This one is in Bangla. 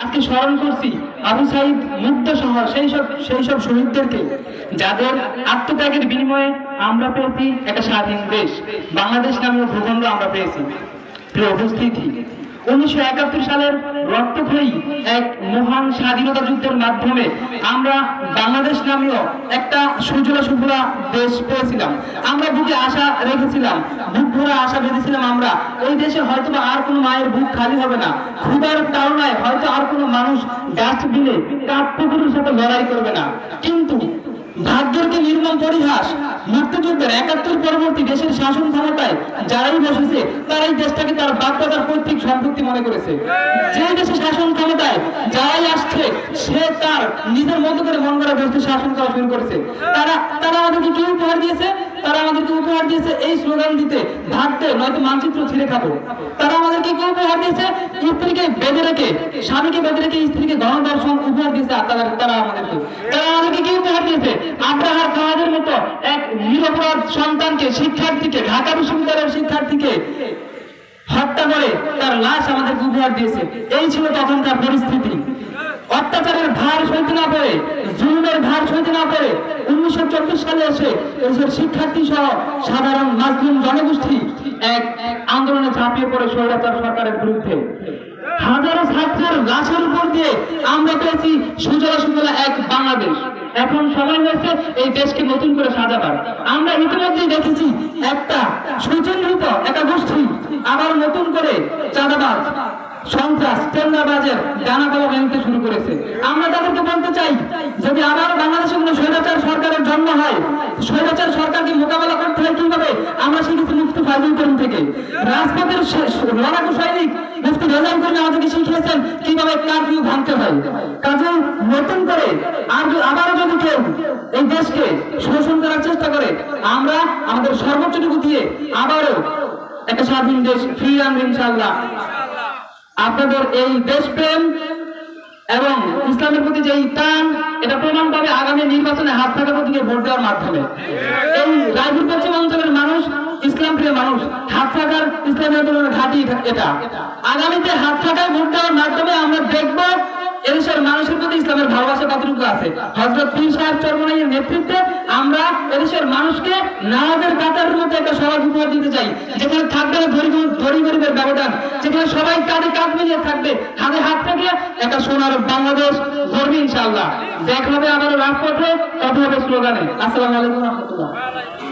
আজকে স্মরণ করছি, আবু সাইদ মুক্ত সহ সেই সব সেই সব শহীদদেরকে, যাদের আত্মত্যাগের বিনিময়ে আমরা পেয়েছি একটা স্বাধীন দেশ। বাংলাদেশ নামীয় ভূখণ্ড আমরা পেয়েছি। প্রিয় উপস্থিতি উনিশশো একাত্তর সালের রক্তক্ষয়ী এক মহান স্বাধীনতা যুদ্ধের মাধ্যমে আমরা বাংলাদেশ নামীয় একটা সুজলা সুফলা দেশ পেয়েছিলাম। আমরা বুকে আশা রেখেছিলাম, বুক ভরা আশা বেঁধেছিলাম আমরা, ওই দেশে হয়তো আর কোনো মায়ের বুক খালি হবে না। ক্ষুধার তাড়নায় হয়তো আর কোনো মানুষ ডাস্টবিনে কাঠ পুকুরের সাথে লড়াই করবে না। কিন্তু ভাগ্যের নির্মম পরিহাস। মুক্তিযুদ্ধের একাত্তর পরবর্তী দেশের শাসন ক্ষমতায় যারাই বসেছে, তারাই দেশটাকে তার বাধ্যতার পৈতৃক সম্পত্তি মনে করেছে। যে দেশে শাসন ক্ষমতায় যারাই আসছে, সে তার নিজের মতো করে মন করা দেশকে শাসন করা শুরু করেছে। তারা তারা আমাদেরকে কি উপহার দিয়েছে? তারা আমাদেরকে উপহার দিয়েছে এই স্লোগান দিতে ভাবতে নয়তো মানচিত্র ছিঁড়ে খাব। তারা আমাদেরকে কি উপহার দিয়েছে? স্ত্রীকে বেঁধে রেখে, স্বামীকে বেঁধে রেখে স্ত্রীকে গণদর্শন উপহার দিয়েছে তারা আমাদেরকে। তারা আমাদেরকে কি উপহার দিয়েছে? এক নিরপরাধ সন্তানকে শিক্ষার্থীকে, ঢাকা বিশ্ববিদ্যালয়ের শিক্ষার্থীকে হত্যা করে তার লাশ আমাদের উপহার দিয়েছে। এই ছিল তখনকার পরিস্থিতি। অত্যাচারের ভার সইতে না পেরে, জুলুমের ভার সইতে না পেরে উনিশশো সালে এসে এসব শিক্ষার্থী সহ সাধারণ মাসলিম জনগোষ্ঠী এক আন্দোলনে ঝাঁপিয়ে পড়ে স্বৈরাচার সরকারের বিরুদ্ধে। হাজারো ছাত্রের লাশের উপর দিয়ে আমরা পেয়েছি সুজলা সুজলা এক বাংলাদেশ। এখন সময় হয়েছে এই দেশকে নতুন করে সাজাবার। আমরা ইতিমধ্যেই দেখেছি, একটা সুচিহ্নিত একটা গোষ্ঠী আবার নতুন করে চাঁদাবাজ, সন্ত্রাস, টেন্ডারবাজের ডানা পালা বেরোতে শুরু করেছে। আমরা তাদেরকে বলতে চাই, যদি আবার বাংলাদেশে কোনো স্বৈরাচার সরকারের জন্ম হয়, স্বৈরাচার সরকারকে মোকাবেলা করতে হয় কীভাবে আমরা শিখেছি মুফতি ফাইজুল করিম থেকে। রাজপথের লড়াকু সৈনিক মুফতি রেজাল করিম আমাদেরকে শিখিয়েছেন কীভাবে কারফিউ ভাঙতে হয়। কাজে নতুন করে আর আবারও যদি কেউ এই দেশকে শোষণ করার চেষ্টা করে, আমরা আমাদের সর্বোচ্চটুকু দিয়ে আবারও একটা স্বাধীন দেশ ফিরিয়ে আনব ইনশাআল্লাহ। আপনাদের এই দেশপ্রেম এবং ইসলামের প্রতি যে টান, এটা প্রমাণ পাবে আগামী নির্বাচনে হাত থাকা প্রতীকে ভোট দেওয়ার মাধ্যমে। এই রায়পুর পশ্চিম অঞ্চলের মানুষ ইসলাম প্রিয় মানুষ, হাত থাকার ইসলামী আন্দোলনের ঘাঁটি এটা- আগামীতে হাত থাকায় ভোট দেওয়ার মাধ্যমে আমরা দেখব এদেশের মানুষের প্রতি ইসলামের ভালোবাসা কতটুকু আছে। হজরত পীর সাহেব চরমনাইয়ের নেতৃত্বে আমরা এদেশের মানুষকে নামাজের কাতারের মধ্যে একটা সমাজ উপহার দিতে চাই, যেখানে থাকবে ধরি গরিবের ব্যবধান, যেখানে সবাই কাঁধে কাঁধ মিলিয়ে থাকবে হাতে হাত থেকে একটা সোনার বাংলাদেশ গর্বে ইনশাআল্লাহ। দেখা হবে আবার রাজপথে কথা হবে স্লোগানে। আসসালামু আলাইকুম রহমতুল্লাহ।